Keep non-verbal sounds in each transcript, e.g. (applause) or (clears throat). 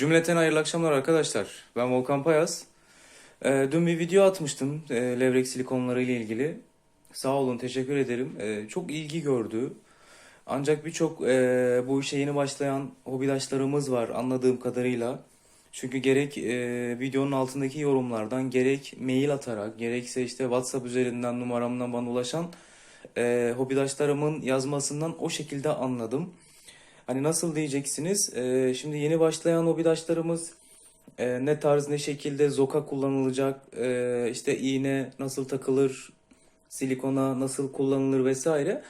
Cümleten hayırlı akşamlar arkadaşlar. Ben Volkan Payaz. Ee, dün bir video atmıştım e, levrek silikonları ile ilgili. Sağ olun, teşekkür ederim. Ee, çok ilgi gördü. Ancak birçok e, bu işe yeni başlayan hobidaşlarımız var anladığım kadarıyla. Çünkü gerek e, videonun altındaki yorumlardan, gerek mail atarak, gerekse işte WhatsApp üzerinden numaramdan bana ulaşan e, hobidaşlarımın yazmasından o şekilde anladım. Hani nasıl diyeceksiniz? Ee, şimdi yeni başlayan hobidaşlarımız e, ne tarz ne şekilde zoka kullanılacak, e, işte iğne nasıl takılır, silikona nasıl kullanılır vesaire.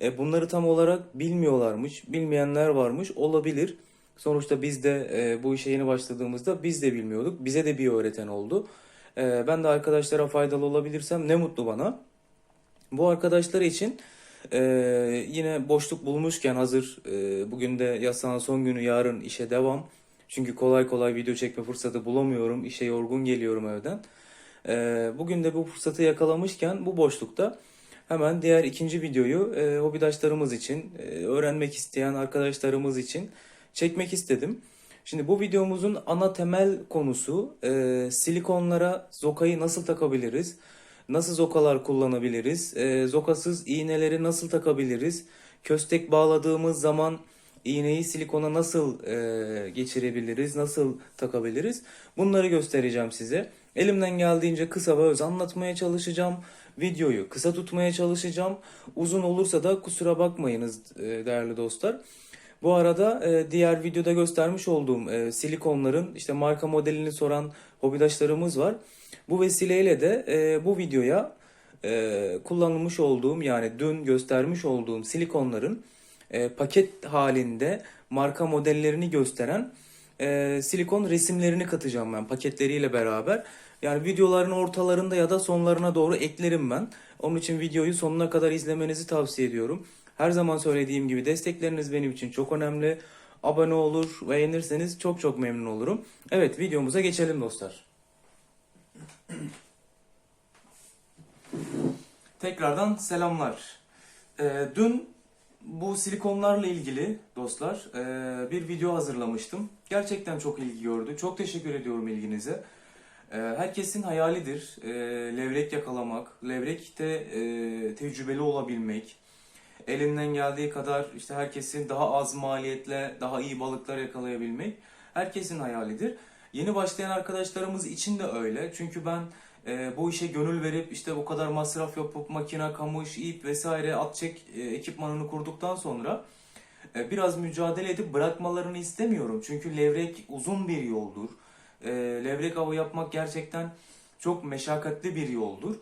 E, bunları tam olarak bilmiyorlarmış. Bilmeyenler varmış. Olabilir. Sonuçta biz de e, bu işe yeni başladığımızda biz de bilmiyorduk. Bize de bir öğreten oldu. E, ben de arkadaşlara faydalı olabilirsem ne mutlu bana. Bu arkadaşlar için e, yine boşluk bulmuşken hazır e, bugün de yasağın son günü yarın işe devam. Çünkü kolay kolay video çekme fırsatı bulamıyorum. İşe yorgun geliyorum evden. E, bugün de bu fırsatı yakalamışken bu boşlukta hemen diğer ikinci videoyu e, hobidaşlarımız için, e, öğrenmek isteyen arkadaşlarımız için çekmek istedim. Şimdi bu videomuzun ana temel konusu e, silikonlara zokayı nasıl takabiliriz? Nasıl zokalar kullanabiliriz? E, zokasız iğneleri nasıl takabiliriz? Köstek bağladığımız zaman iğneyi silikona nasıl e, geçirebiliriz? Nasıl takabiliriz? Bunları göstereceğim size. Elimden geldiğince kısa ve öz anlatmaya çalışacağım. Videoyu kısa tutmaya çalışacağım. Uzun olursa da kusura bakmayınız e, değerli dostlar. Bu arada e, diğer videoda göstermiş olduğum e, silikonların işte marka modelini soran hobidaşlarımız var. Bu vesileyle de e, bu videoya e, kullanılmış olduğum yani dün göstermiş olduğum silikonların e, paket halinde marka modellerini gösteren e, silikon resimlerini katacağım ben paketleriyle beraber. Yani videoların ortalarında ya da sonlarına doğru eklerim ben. Onun için videoyu sonuna kadar izlemenizi tavsiye ediyorum. Her zaman söylediğim gibi destekleriniz benim için çok önemli. Abone olur, beğenirseniz çok çok memnun olurum. Evet videomuza geçelim dostlar. Tekrardan selamlar. Ee, dün bu silikonlarla ilgili dostlar e, bir video hazırlamıştım. Gerçekten çok ilgi gördü. Çok teşekkür ediyorum ilginize. E, herkesin hayalidir e, levrek yakalamak, levrekte e, tecrübeli olabilmek. Elinden geldiği kadar işte herkesin daha az maliyetle daha iyi balıklar yakalayabilmek herkesin hayalidir. Yeni başlayan arkadaşlarımız için de öyle. Çünkü ben e, bu işe gönül verip işte o kadar masraf yapıp makine, kamış, ip vesaire at çek e, ekipmanını kurduktan sonra e, biraz mücadele edip bırakmalarını istemiyorum. Çünkü levrek uzun bir yoldur. E, levrek avı yapmak gerçekten çok meşakkatli bir yoldur.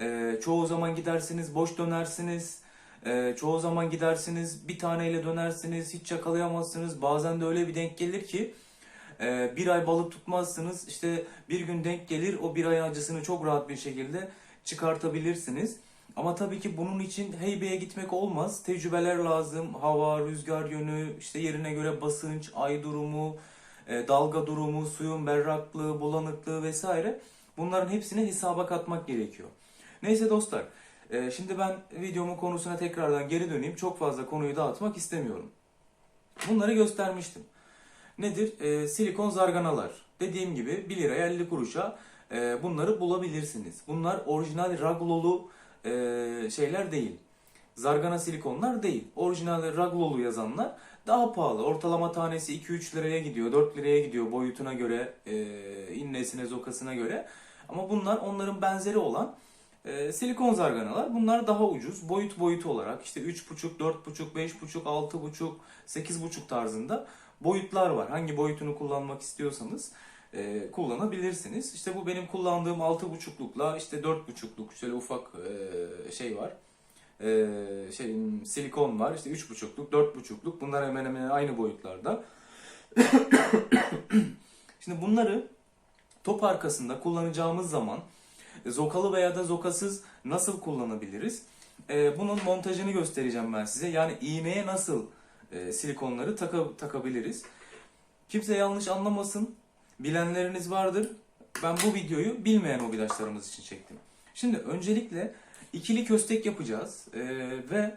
E, çoğu zaman gidersiniz, boş dönersiniz. E, çoğu zaman gidersiniz, bir taneyle dönersiniz, hiç yakalayamazsınız. Bazen de öyle bir denk gelir ki ee, bir ay balık tutmazsınız. İşte bir gün denk gelir o bir ay acısını çok rahat bir şekilde çıkartabilirsiniz. Ama tabii ki bunun için heybeye gitmek olmaz. Tecrübeler lazım. Hava, rüzgar yönü, işte yerine göre basınç, ay durumu, e, dalga durumu, suyun berraklığı, bulanıklığı vesaire. Bunların hepsini hesaba katmak gerekiyor. Neyse dostlar. E, Şimdi ben videomun konusuna tekrardan geri döneyim. Çok fazla konuyu dağıtmak istemiyorum. Bunları göstermiştim. Nedir? E, silikon zarganalar. Dediğim gibi 1 liraya 50 kuruşa e, bunları bulabilirsiniz. Bunlar orijinal raglolu e, şeyler değil. Zargana silikonlar değil. Orijinal raglolu yazanlar daha pahalı. Ortalama tanesi 2-3 liraya gidiyor, 4 liraya gidiyor boyutuna göre, e, innesine, zokasına göre. Ama bunlar onların benzeri olan e, silikon zarganalar. Bunlar daha ucuz. Boyut boyutu olarak işte 3,5, 4,5, 5,5, 6,5, 8,5 tarzında boyutlar var. Hangi boyutunu kullanmak istiyorsanız e, kullanabilirsiniz. İşte bu benim kullandığım 6,5'lukla işte 4,5'luk şöyle ufak e, şey var. E, şey silikon var. İşte 3,5'luk, 4,5'luk. Bunlar hemen hemen aynı boyutlarda. (coughs) Şimdi bunları top arkasında kullanacağımız zaman zokalı veya da zokasız nasıl kullanabiliriz? E, bunun montajını göstereceğim ben size. Yani iğneye nasıl e, silikonları taka, takabiliriz. Kimse yanlış anlamasın. Bilenleriniz vardır. Ben bu videoyu bilmeyen hobidaşlarımız için çektim. Şimdi öncelikle ikili köstek yapacağız e, ve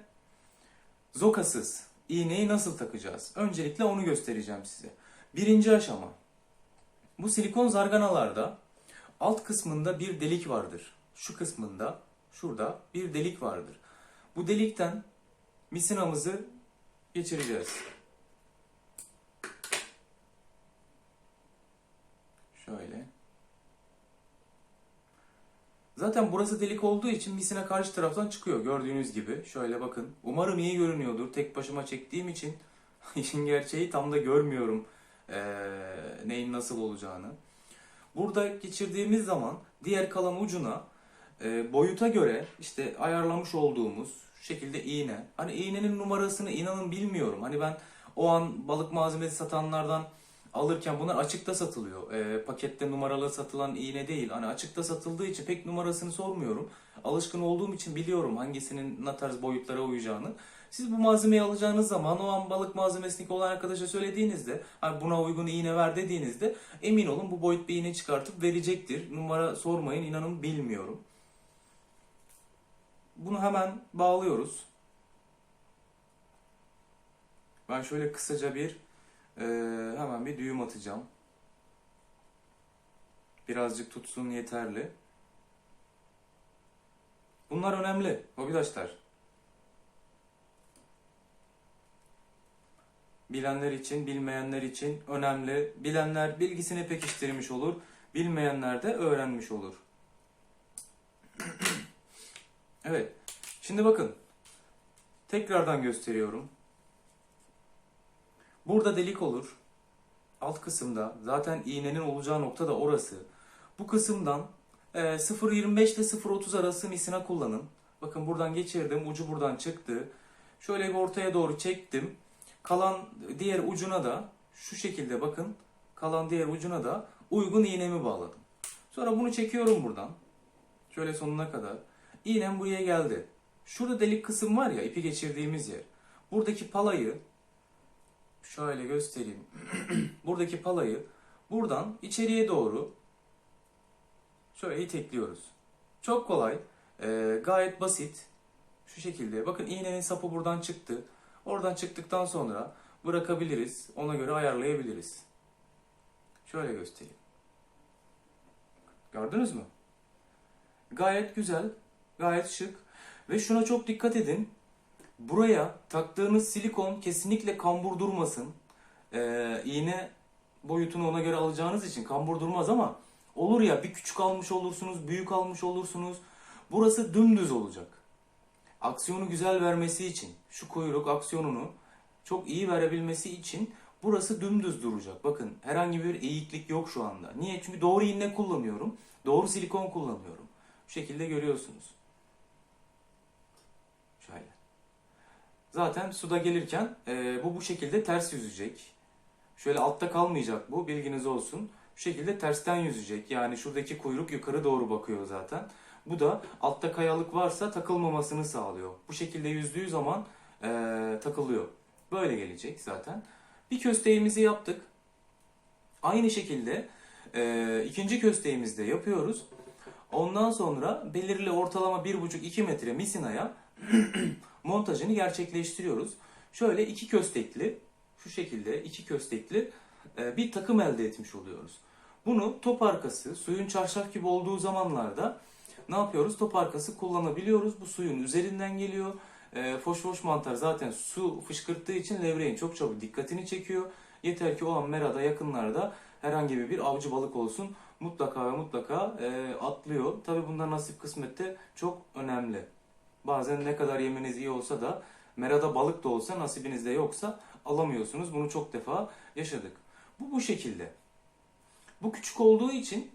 zokasız iğneyi nasıl takacağız? Öncelikle onu göstereceğim size. Birinci aşama Bu silikon zarganalarda alt kısmında bir delik vardır. Şu kısmında, şurada bir delik vardır. Bu delikten misinamızı geçireceğiz. Şöyle. Zaten burası delik olduğu için misina karşı taraftan çıkıyor gördüğünüz gibi. Şöyle bakın. Umarım iyi görünüyordur. Tek başıma çektiğim için (laughs) işin gerçeği tam da görmüyorum eee, neyin nasıl olacağını. Burada geçirdiğimiz zaman diğer kalan ucuna e, boyuta göre işte ayarlamış olduğumuz şekilde iğne. Hani iğnenin numarasını inanın bilmiyorum. Hani ben o an balık malzemesi satanlardan alırken bunlar açıkta satılıyor. E, pakette numaralı satılan iğne değil. Hani açıkta satıldığı için pek numarasını sormuyorum. Alışkın olduğum için biliyorum hangisinin ne tarz boyutlara uyacağını. Siz bu malzemeyi alacağınız zaman o an balık malzemesindeki olan arkadaşa söylediğinizde buna uygun iğne ver dediğinizde emin olun bu boyut bir iğne çıkartıp verecektir. Numara sormayın inanın bilmiyorum. Bunu hemen bağlıyoruz. Ben şöyle kısaca bir eee, hemen bir düğüm atacağım. Birazcık tutsun yeterli. Bunlar önemli arkadaşlar. Bilenler için, bilmeyenler için önemli. Bilenler bilgisini pekiştirmiş olur. Bilmeyenler de öğrenmiş olur. (clears throat) Evet. Şimdi bakın. Tekrardan gösteriyorum. Burada delik olur. Alt kısımda zaten iğnenin olacağı nokta da orası. Bu kısımdan e, 0.25 ile 0.30 arası misina kullanın. Bakın buradan geçirdim. Ucu buradan çıktı. Şöyle bir ortaya doğru çektim. Kalan diğer ucuna da şu şekilde bakın. Kalan diğer ucuna da uygun iğnemi bağladım. Sonra bunu çekiyorum buradan. Şöyle sonuna kadar. İğnem buraya geldi. Şurada delik kısım var ya ipi geçirdiğimiz yer. Buradaki palayı şöyle göstereyim. (clears throat) Buradaki palayı buradan içeriye doğru şöyle itekliyoruz. Çok kolay. Ee, gayet basit. Şu şekilde. Bakın iğnenin sapı buradan çıktı. Oradan çıktıktan sonra bırakabiliriz. Ona göre ayarlayabiliriz. Şöyle göstereyim. Gördünüz mü? Gayet güzel, gayet şık. Ve şuna çok dikkat edin. Buraya taktığınız silikon kesinlikle kambur durmasın. Ee, iğne boyutunu ona göre alacağınız için kambur durmaz ama olur ya bir küçük almış olursunuz, büyük almış olursunuz. Burası dümdüz olacak. Aksiyonu güzel vermesi için, şu kuyruk aksiyonunu çok iyi verebilmesi için burası dümdüz duracak. Bakın herhangi bir eğiklik yok şu anda. Niye? Çünkü doğru iğne kullanıyorum. Doğru silikon kullanıyorum. Bu şekilde görüyorsunuz. Şöyle. Zaten suda gelirken e, bu bu şekilde ters yüzecek. Şöyle altta kalmayacak bu bilginiz olsun. Şu şekilde tersten yüzecek. Yani şuradaki kuyruk yukarı doğru bakıyor zaten. Bu da altta kayalık varsa takılmamasını sağlıyor. Bu şekilde yüzdüğü zaman e, takılıyor. Böyle gelecek zaten. Bir kösteğimizi yaptık. Aynı şekilde e, ikinci kösteğimizi de yapıyoruz. Ondan sonra belirli ortalama 1,5-2 metre misinaya (clears throat) montajını gerçekleştiriyoruz. Şöyle iki köstekli, şu şekilde iki köstekli e, bir takım elde etmiş oluyoruz. Bunu top arkası, suyun çarşaf gibi olduğu zamanlarda ne yapıyoruz? Top arkası kullanabiliyoruz. Bu suyun üzerinden geliyor. E, foş mantar zaten su fışkırttığı için levreğin çok çabuk dikkatini çekiyor. Yeter ki o an merada yakınlarda herhangi bir avcı balık olsun mutlaka ve mutlaka e, atlıyor. Tabi bunda nasip kısmette çok önemli. Bazen ne kadar yemeniz iyi olsa da merada balık da olsa nasibinizde yoksa alamıyorsunuz. Bunu çok defa yaşadık. Bu bu şekilde. Bu küçük olduğu için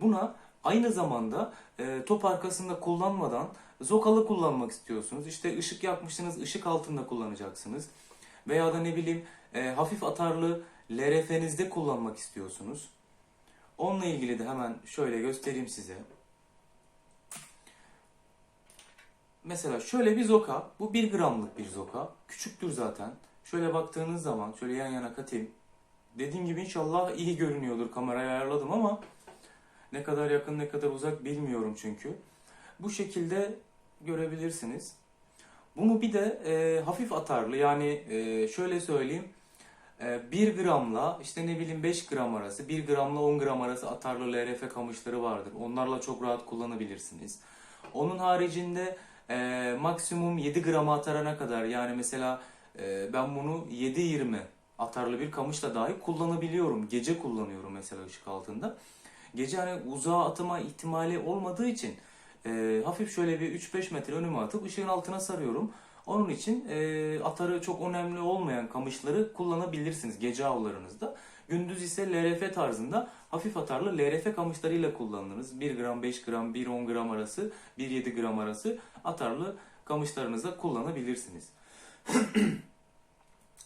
buna aynı zamanda e, top arkasında kullanmadan zokalı kullanmak istiyorsunuz. İşte ışık yakmışsınız, ışık altında kullanacaksınız. Veya da ne bileyim e, hafif atarlı LRF'nizde kullanmak istiyorsunuz. Onunla ilgili de hemen şöyle göstereyim size. Mesela şöyle bir zoka, bu 1 gramlık bir zoka. Küçüktür zaten. Şöyle baktığınız zaman, şöyle yan yana katayım. Dediğim gibi inşallah iyi görünüyordur. Kamerayı ayarladım ama ne kadar yakın ne kadar uzak bilmiyorum çünkü. Bu şekilde görebilirsiniz. Bunu bir de e, hafif atarlı yani e, şöyle söyleyeyim 1 gramla işte ne bileyim 5 gram arası, 1 gramla 10 gram arası atarlı LRF kamışları vardır. Onlarla çok rahat kullanabilirsiniz. Onun haricinde e, maksimum 7 grama atarana kadar yani mesela e, ben bunu 7-20 atarlı bir kamışla dahi kullanabiliyorum. Gece kullanıyorum mesela ışık altında. Gece hani uzağa atma ihtimali olmadığı için e, hafif şöyle bir 3-5 metre önüme atıp ışığın altına sarıyorum. Onun için e, atarı çok önemli olmayan kamışları kullanabilirsiniz gece avlarınızda. Gündüz ise LRF tarzında hafif atarlı LRF kamışlarıyla kullanılırız. 1 gram, 5 gram, 1-10 gram arası, 1-7 gram arası atarlı kamışlarınızda kullanabilirsiniz. (clears throat)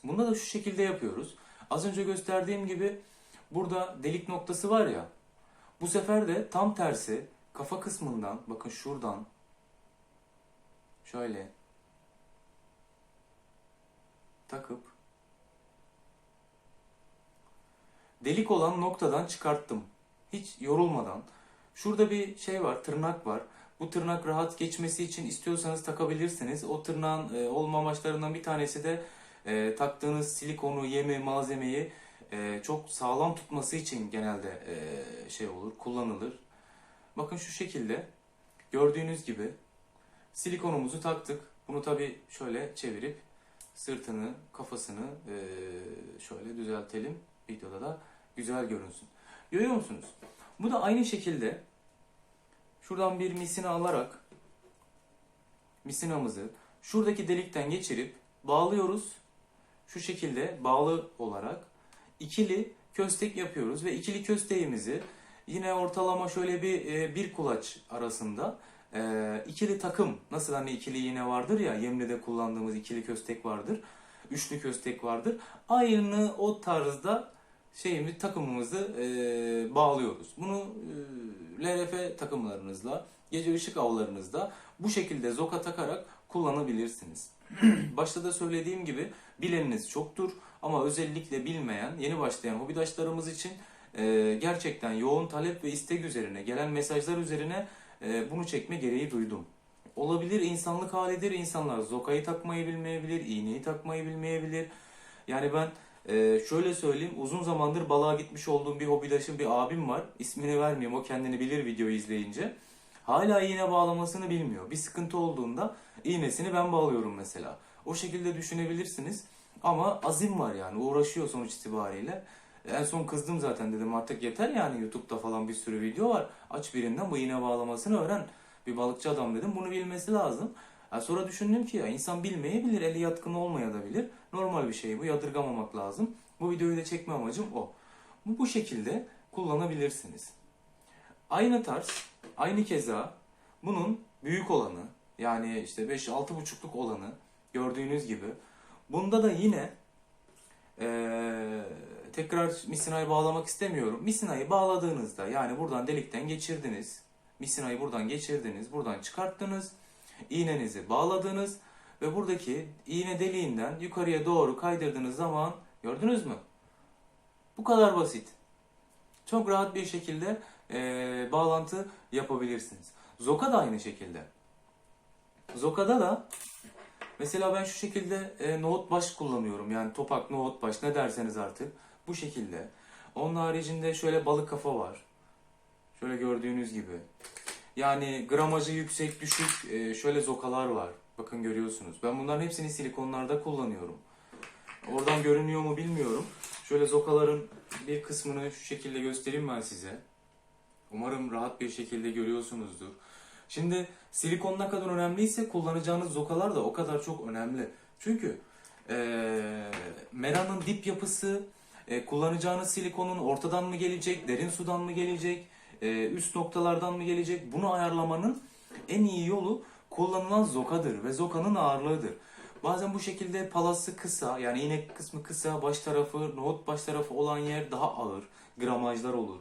Bunda da şu şekilde yapıyoruz. Az önce gösterdiğim gibi burada delik noktası var ya. Bu sefer de tam tersi kafa kısmından bakın şuradan şöyle takıp delik olan noktadan çıkarttım. Hiç yorulmadan. Şurada bir şey var, tırnak var. Bu tırnak rahat geçmesi için istiyorsanız takabilirsiniz. O tırnağın e, olma amaçlarından bir tanesi de e, taktığınız silikonu, yemi, malzemeyi e, çok sağlam tutması için genelde e, şey olur, kullanılır. Bakın şu şekilde gördüğünüz gibi silikonumuzu taktık. Bunu tabi şöyle çevirip sırtını, kafasını e, şöyle düzeltelim. Videoda da güzel görünsün. Görüyor musunuz? Bu da aynı şekilde şuradan bir misina alarak misinamızı şuradaki delikten geçirip bağlıyoruz. Şu şekilde bağlı olarak ikili köstek yapıyoruz ve ikili kösteğimizi yine ortalama şöyle bir e, bir kulaç arasında e, ikili takım nasıl hani ikili iğne vardır ya Yemli'de kullandığımız ikili köstek vardır. Üçlü köstek vardır. Aynı o tarzda şeyimiz takımımızı e, bağlıyoruz. Bunu e, LRF takımlarınızla, gece ışık avlarınızda bu şekilde zoka takarak kullanabilirsiniz. (clears throat) Başta da söylediğim gibi bileniniz çoktur ama özellikle bilmeyen, yeni başlayan hobidaşlarımız için e, gerçekten yoğun talep ve istek üzerine, gelen mesajlar üzerine e, bunu çekme gereği duydum. Olabilir insanlık halidir. İnsanlar zokayı takmayı bilmeyebilir, iğneyi takmayı bilmeyebilir. Yani ben ee, şöyle söyleyeyim, uzun zamandır balığa gitmiş olduğum bir hobidaşım, bir abim var. İsmini vermeyeyim, o kendini bilir videoyu izleyince. Hala iğne bağlamasını bilmiyor. Bir sıkıntı olduğunda iğnesini ben bağlıyorum mesela. O şekilde düşünebilirsiniz. Ama azim var yani, uğraşıyor sonuç itibariyle. En son kızdım zaten dedim artık yeter yani YouTube'da falan bir sürü video var. Aç birinden bu iğne bağlamasını öğren. Bir balıkçı adam dedim bunu bilmesi lazım. Ha sonra düşündüm ki ya insan bilmeyebilir, eli yatkın olmayabilir. Normal bir şey bu, yadırgamamak lazım. Bu videoyu da çekme amacım o. Bu, bu şekilde kullanabilirsiniz. Aynı tarz, aynı keza bunun büyük olanı, yani işte 5-6,5'luk olanı gördüğünüz gibi. Bunda da yine ee, tekrar misinayı bağlamak istemiyorum. Misinayı bağladığınızda yani buradan delikten geçirdiniz. Misinayı buradan geçirdiniz, buradan çıkarttınız iğnenizi bağladınız ve buradaki iğne deliğinden yukarıya doğru kaydırdığınız zaman gördünüz mü? Bu kadar basit. Çok rahat bir şekilde e, bağlantı yapabilirsiniz. Zoka da aynı şekilde. Zoka'da da mesela ben şu şekilde e, nohut baş kullanıyorum. Yani topak, nohut baş ne derseniz artık. Bu şekilde. Onun haricinde şöyle balık kafa var. Şöyle gördüğünüz gibi. Yani gramajı yüksek düşük e, şöyle zokalar var. Bakın görüyorsunuz. Ben bunların hepsini silikonlarda kullanıyorum. Oradan görünüyor mu bilmiyorum. Şöyle zokaların bir kısmını şu şekilde göstereyim ben size. Umarım rahat bir şekilde görüyorsunuzdur. Şimdi silikon ne kadar önemliyse kullanacağınız zokalar da o kadar çok önemli. Çünkü e, meranın dip yapısı, e, kullanacağınız silikonun ortadan mı gelecek, derin sudan mı gelecek, e, üst noktalardan mı gelecek? Bunu ayarlamanın en iyi yolu kullanılan zokadır ve zokanın ağırlığıdır. Bazen bu şekilde palası kısa yani inek kısmı kısa baş tarafı nohut baş tarafı olan yer daha ağır gramajlar olur.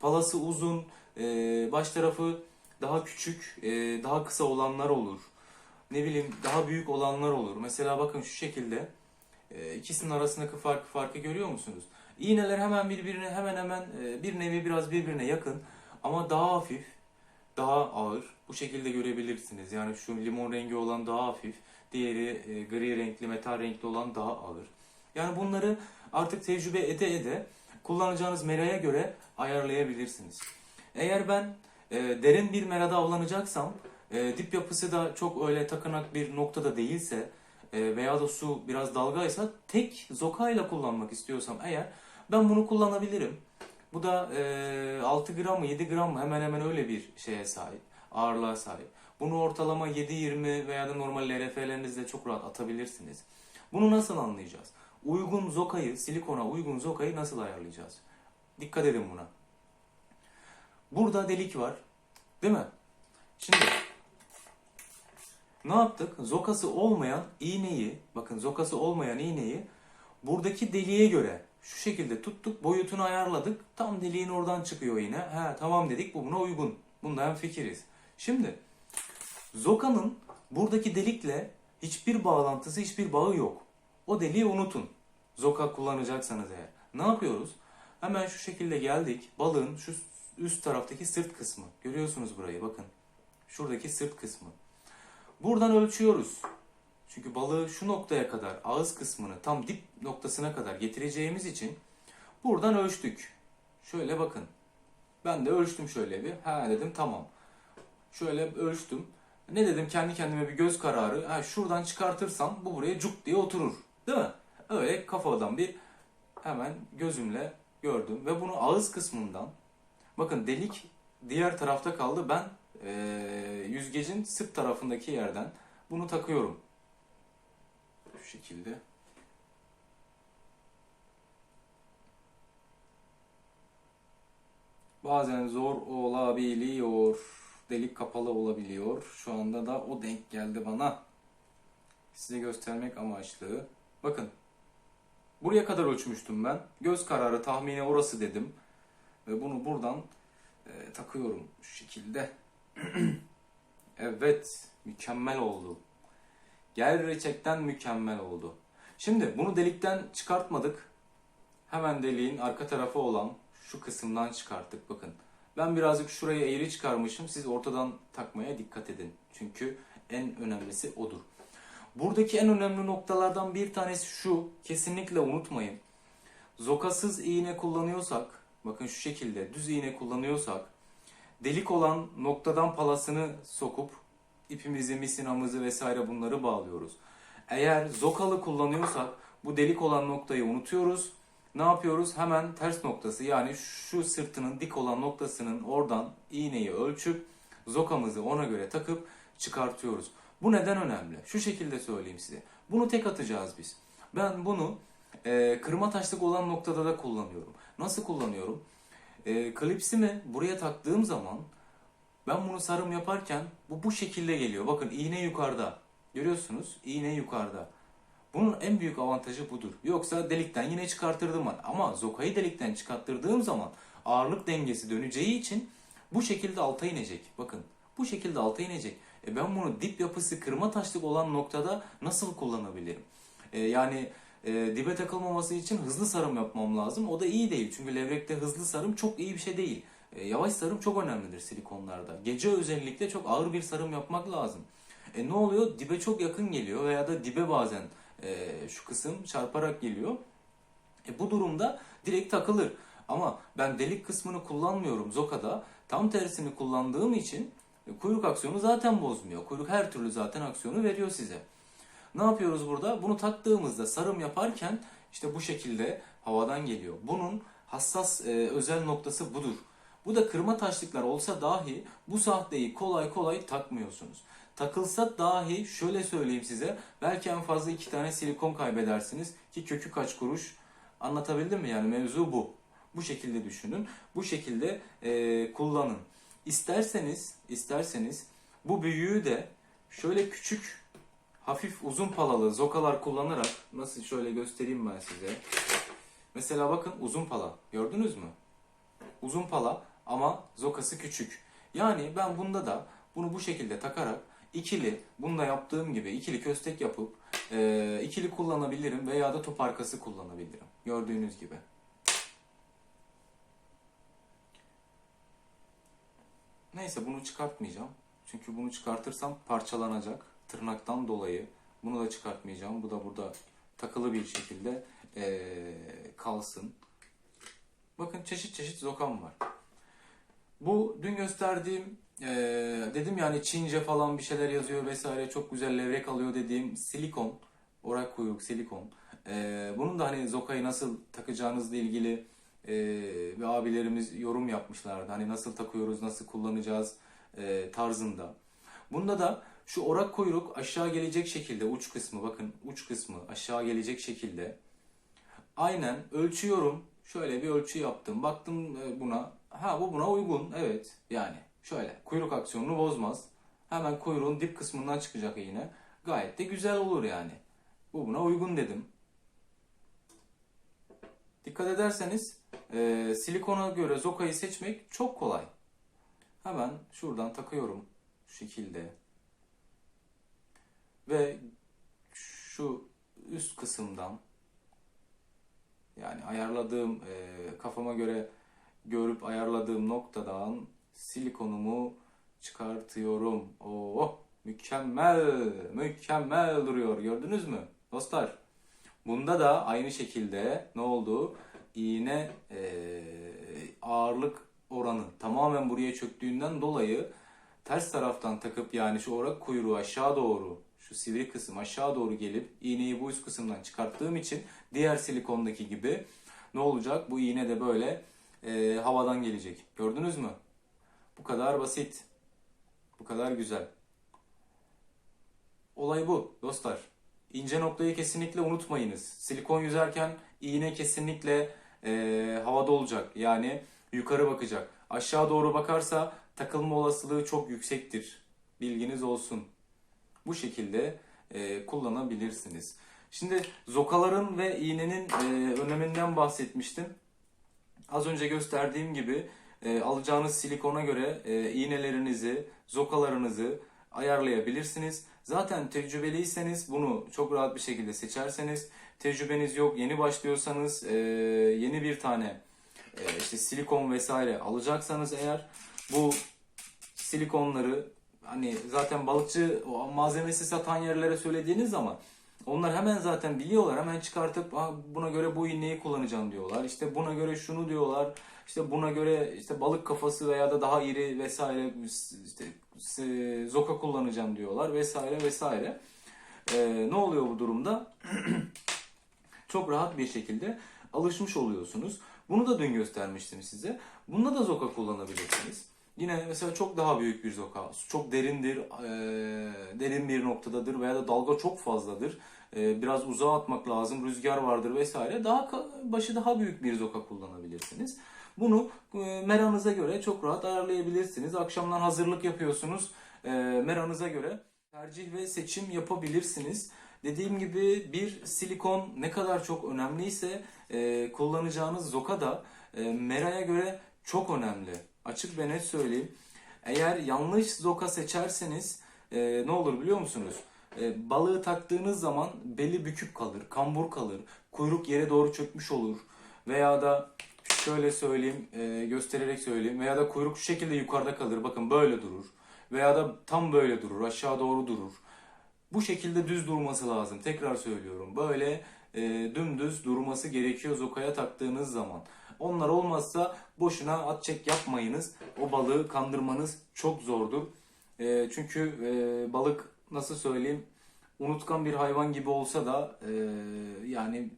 Palası uzun e, baş tarafı daha küçük e, daha kısa olanlar olur. Ne bileyim daha büyük olanlar olur. Mesela bakın şu şekilde ikisinin arasındaki farkı farkı görüyor musunuz? İğneler hemen birbirine hemen hemen bir nevi biraz birbirine yakın. Ama daha hafif, daha ağır. Bu şekilde görebilirsiniz. Yani şu limon rengi olan daha hafif. Diğeri e, gri renkli, metal renkli olan daha ağır. Yani bunları artık tecrübe ede ede kullanacağınız meraya göre ayarlayabilirsiniz. Eğer ben e, derin bir merada avlanacaksam e, dip yapısı da çok öyle takınak bir noktada değilse e, veya da su biraz dalgaysa tek zokayla kullanmak istiyorsam eğer ben bunu kullanabilirim. Bu da e, 6 gram mı 7 gram mı hemen hemen öyle bir şeye sahip, ağırlığa sahip. Bunu ortalama 7-20 veya da normal LRF'lerinizle çok rahat atabilirsiniz. Bunu nasıl anlayacağız? Uygun zokayı, silikona uygun zokayı nasıl ayarlayacağız? Dikkat edin buna. Burada delik var. Değil mi? Şimdi ne yaptık? Zokası olmayan iğneyi, bakın zokası olmayan iğneyi buradaki deliğe göre şu şekilde tuttuk, boyutunu ayarladık. Tam deliğin oradan çıkıyor yine. He tamam dedik bu buna uygun. Bundan fikiriz. Şimdi zokanın buradaki delikle hiçbir bağlantısı, hiçbir bağı yok. O deliği unutun. Zoka kullanacaksanız eğer. Ne yapıyoruz? Hemen şu şekilde geldik. Balığın şu üst taraftaki sırt kısmı. Görüyorsunuz burayı bakın. Şuradaki sırt kısmı. Buradan ölçüyoruz. Çünkü balığı şu noktaya kadar ağız kısmını tam dip noktasına kadar getireceğimiz için buradan ölçtük. Şöyle bakın. Ben de ölçtüm şöyle bir. Ha dedim tamam. Şöyle ölçtüm. Ne dedim kendi kendime bir göz kararı. Ha şuradan çıkartırsam bu buraya cuk diye oturur. Değil mi? Öyle kafadan bir hemen gözümle gördüm ve bunu ağız kısmından bakın delik diğer tarafta kaldı. Ben eee, yüzgecin sırt tarafındaki yerden bunu takıyorum. Şekilde. Bazen zor olabiliyor. Delik kapalı olabiliyor. Şu anda da o denk geldi bana. Size göstermek amaçlı. Bakın. Buraya kadar ölçmüştüm ben. Göz kararı tahmini orası dedim. Ve bunu buradan e, takıyorum şu şekilde. (clears throat) evet, mükemmel oldu. Gerçekten mükemmel oldu. Şimdi bunu delikten çıkartmadık. Hemen deliğin arka tarafı olan şu kısımdan çıkarttık bakın. Ben birazcık şurayı eğri çıkarmışım. Siz ortadan takmaya dikkat edin. Çünkü en önemlisi odur. Buradaki en önemli noktalardan bir tanesi şu. Kesinlikle unutmayın. Zokasız iğne kullanıyorsak, bakın şu şekilde düz iğne kullanıyorsak, delik olan noktadan palasını sokup ipimizi, misinamızı vesaire bunları bağlıyoruz. Eğer zokalı kullanıyorsak bu delik olan noktayı unutuyoruz. Ne yapıyoruz? Hemen ters noktası yani şu sırtının dik olan noktasının oradan iğneyi ölçüp zokamızı ona göre takıp çıkartıyoruz. Bu neden önemli? Şu şekilde söyleyeyim size. Bunu tek atacağız biz. Ben bunu e, kırma taşlık olan noktada da kullanıyorum. Nasıl kullanıyorum? E, klipsimi buraya taktığım zaman ben bunu sarım yaparken bu bu şekilde geliyor. Bakın iğne yukarıda. Görüyorsunuz iğne yukarıda. Bunun en büyük avantajı budur. Yoksa delikten yine çıkartırdım ben. Ama zokayı delikten çıkarttırdığım zaman ağırlık dengesi döneceği için bu şekilde alta inecek. Bakın bu şekilde alta inecek. E ben bunu dip yapısı kırma taşlık olan noktada nasıl kullanabilirim? E yani e, dibe takılmaması için hızlı sarım yapmam lazım. O da iyi değil. Çünkü levrekte hızlı sarım çok iyi bir şey değil. E, yavaş sarım çok önemlidir silikonlarda. Gece özellikle çok ağır bir sarım yapmak lazım. E ne oluyor? Dibe çok yakın geliyor veya da dibe bazen e, şu kısım çarparak geliyor. E, bu durumda direkt takılır. Ama ben delik kısmını kullanmıyorum Zoka'da. Tam tersini kullandığım için e, kuyruk aksiyonu zaten bozmuyor. Kuyruk her türlü zaten aksiyonu veriyor size. Ne yapıyoruz burada? Bunu taktığımızda sarım yaparken işte bu şekilde havadan geliyor. Bunun hassas e, özel noktası budur. Bu da kırma taşlıklar olsa dahi bu sahteyi kolay kolay takmıyorsunuz. Takılsa dahi şöyle söyleyeyim size belki en fazla iki tane silikon kaybedersiniz ki kökü kaç kuruş anlatabildim mi yani mevzu bu. Bu şekilde düşünün. Bu şekilde e, kullanın. İsterseniz, isterseniz bu büyüğü de şöyle küçük hafif uzun palalı zokalar kullanarak nasıl şöyle göstereyim ben size. Mesela bakın uzun pala gördünüz mü? Uzun pala ama zokası küçük. Yani ben bunda da bunu bu şekilde takarak ikili, bunda yaptığım gibi ikili köstek yapıp e, ikili kullanabilirim veya da top arkası kullanabilirim. Gördüğünüz gibi. Neyse bunu çıkartmayacağım. Çünkü bunu çıkartırsam parçalanacak. Tırnaktan dolayı. Bunu da çıkartmayacağım. Bu da burada takılı bir şekilde e, kalsın. Bakın çeşit çeşit zokam var. Bu dün gösterdiğim e, dedim yani Çince falan bir şeyler yazıyor vesaire çok güzel levrek alıyor dediğim silikon, orak kuyruk silikon. E, bunun da hani zokayı nasıl takacağınızla ilgili e, bir abilerimiz yorum yapmışlardı. Hani nasıl takıyoruz, nasıl kullanacağız e, tarzında. Bunda da şu orak kuyruk aşağı gelecek şekilde uç kısmı bakın uç kısmı aşağı gelecek şekilde aynen ölçüyorum. Şöyle bir ölçü yaptım. Baktım e, buna. Ha bu buna uygun. Evet. Yani şöyle kuyruk aksiyonunu bozmaz. Hemen kuyruğun dip kısmından çıkacak iğne. Gayet de güzel olur yani. Bu buna uygun dedim. Dikkat ederseniz e, silikona göre zokayı seçmek çok kolay. Hemen şuradan takıyorum şu şekilde. Ve şu üst kısımdan yani ayarladığım e, kafama göre görüp ayarladığım noktadan silikonumu çıkartıyorum. Oh mükemmel mükemmel duruyor gördünüz mü dostlar? Bunda da aynı şekilde ne oldu? İğne e, ağırlık oranı tamamen buraya çöktüğünden dolayı ters taraftan takıp yani şu orak kuyruğu aşağı doğru şu sivri kısım aşağı doğru gelip iğneyi bu üst kısımdan çıkarttığım için diğer silikondaki gibi ne olacak? Bu iğne de böyle e, havadan gelecek. Gördünüz mü? Bu kadar basit. Bu kadar güzel. Olay bu dostlar. İnce noktayı kesinlikle unutmayınız. Silikon yüzerken iğne kesinlikle e, havada olacak. Yani yukarı bakacak. Aşağı doğru bakarsa takılma olasılığı çok yüksektir. Bilginiz olsun. Bu şekilde e, kullanabilirsiniz. Şimdi zokaların ve iğnenin e, öneminden bahsetmiştim. Az önce gösterdiğim gibi e, alacağınız silikona göre e, iğnelerinizi, zokalarınızı ayarlayabilirsiniz. Zaten tecrübeliyseniz bunu çok rahat bir şekilde seçerseniz, tecrübeniz yok, yeni başlıyorsanız e, yeni bir tane e, işte silikon vesaire alacaksanız eğer bu silikonları hani zaten balıkçı malzemesi satan yerlere söylediğiniz zaman onlar hemen zaten biliyorlar. Hemen çıkartıp "Aa, buna göre bu iğneyi kullanacağım diyorlar. İşte buna göre şunu diyorlar. İşte buna göre işte balık kafası veya da daha iri vesaire işte zoka kullanacağım diyorlar vesaire vesaire. Ee, ne oluyor bu durumda? (clears throat) Çok rahat bir şekilde alışmış oluyorsunuz. Bunu da dün göstermiştim size. Bunda da zoka kullanabilirsiniz. Yine mesela çok daha büyük bir zoka, çok derindir, eee, derin bir noktadadır veya da dalga çok fazladır. Eee, biraz uzağa atmak lazım, rüzgar vardır vesaire. Daha başı daha büyük bir zoka kullanabilirsiniz. Bunu eee, meranıza göre çok rahat ayarlayabilirsiniz. Akşamdan hazırlık yapıyorsunuz. Eee, meranıza göre tercih ve seçim yapabilirsiniz. Dediğim gibi bir silikon ne kadar çok önemliyse eee, kullanacağınız zoka da eee, meraya göre çok önemli. Açık ve net söyleyeyim. Eğer yanlış zoka seçerseniz e, ne olur biliyor musunuz? E, balığı taktığınız zaman beli bükük kalır, kambur kalır, kuyruk yere doğru çökmüş olur. Veya da şöyle söyleyeyim, e, göstererek söyleyeyim. Veya da kuyruk şu şekilde yukarıda kalır. Bakın böyle durur. Veya da tam böyle durur, aşağı doğru durur. Bu şekilde düz durması lazım. Tekrar söylüyorum. Böyle e, dümdüz durması gerekiyor zokaya taktığınız zaman. Onlar olmazsa boşuna at çek yapmayınız. O balığı kandırmanız çok zordur. E, çünkü e, balık nasıl söyleyeyim unutkan bir hayvan gibi olsa da e, yani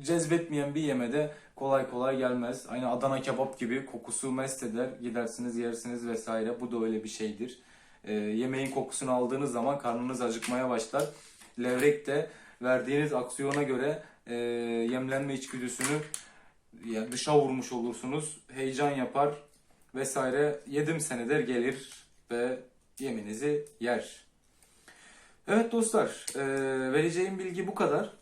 cezbetmeyen bir yemede kolay kolay gelmez. Aynı Adana kebap gibi kokusu mest eder. Gidersiniz yersiniz vesaire. Bu da öyle bir şeydir. E, yemeğin kokusunu aldığınız zaman karnınız acıkmaya başlar. Levrek de verdiğiniz aksiyona göre e, yemlenme içgüdüsünü ya dışa vurmuş olursunuz. Heyecan yapar vesaire. Yedim senedir gelir ve yeminizi yer. Evet dostlar, e, vereceğim bilgi bu kadar.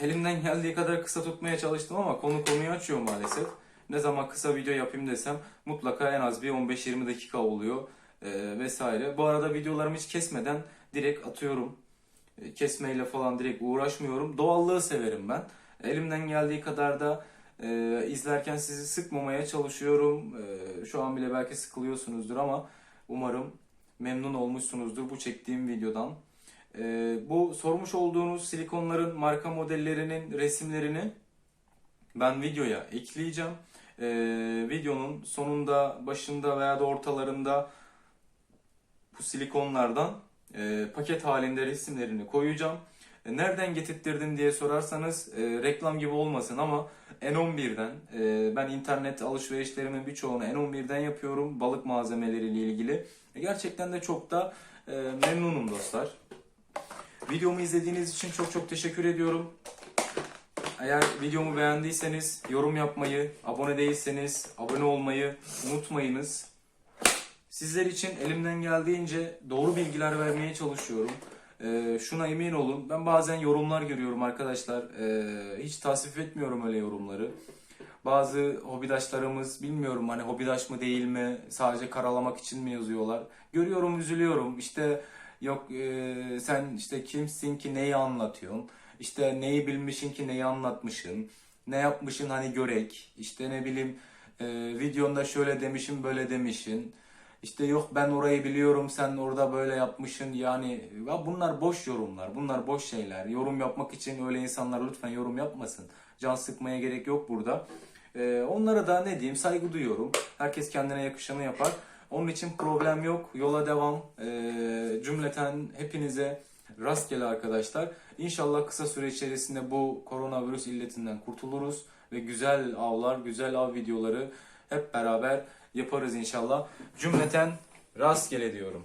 Elimden geldiği kadar kısa tutmaya çalıştım ama konu konuyu açıyor maalesef. Ne zaman kısa video yapayım desem mutlaka en az bir 15-20 dakika oluyor e, vesaire. Bu arada videolarımı hiç kesmeden direkt atıyorum. E, kesmeyle falan direkt uğraşmıyorum. Doğallığı severim ben. Elimden geldiği kadar da e, izlerken sizi sıkmamaya çalışıyorum. E, şu an bile belki sıkılıyorsunuzdur ama umarım memnun olmuşsunuzdur bu çektiğim videodan. Ee, bu sormuş olduğunuz silikonların marka modellerinin resimlerini ben videoya ekleyeceğim. Ee, videonun sonunda, başında veya da ortalarında bu silikonlardan e, paket halinde resimlerini koyacağım. E, Nereden getirttirdim diye sorarsanız e, reklam gibi olmasın ama N11'den e, ben internet alışverişlerimin birçoğunu N11'den yapıyorum balık malzemeleriyle ilgili. E, gerçekten de çok da e, memnunum dostlar. Videomu izlediğiniz için çok çok teşekkür ediyorum. Eğer videomu beğendiyseniz yorum yapmayı, abone değilseniz abone olmayı unutmayınız. Sizler için elimden geldiğince doğru bilgiler vermeye çalışıyorum. Ee, şuna emin olun. Ben bazen yorumlar görüyorum arkadaşlar. Ee, hiç tasvip etmiyorum öyle yorumları. Bazı hobidaşlarımız bilmiyorum hani hobidaş mı değil mi sadece karalamak için mi yazıyorlar. Görüyorum üzülüyorum. İşte yok e, sen işte kimsin ki neyi anlatıyorsun. İşte neyi bilmişin ki neyi anlatmışsın. Ne yapmışın hani görek. İşte ne bileyim e, videonda şöyle demişim böyle demişin. İşte yok ben orayı biliyorum sen orada böyle yapmışsın. Yani ya bunlar boş yorumlar bunlar boş şeyler. Yorum yapmak için öyle insanlar lütfen yorum yapmasın. Can sıkmaya gerek yok burada. Ee, onlara da ne diyeyim saygı duyuyorum. Herkes kendine yakışanı yapar. Onun için problem yok yola devam. Ee, cümleten hepinize rastgele arkadaşlar. İnşallah kısa süre içerisinde bu koronavirüs illetinden kurtuluruz ve güzel avlar güzel av videoları hep beraber yaparız inşallah. Cümleten rastgele diyorum.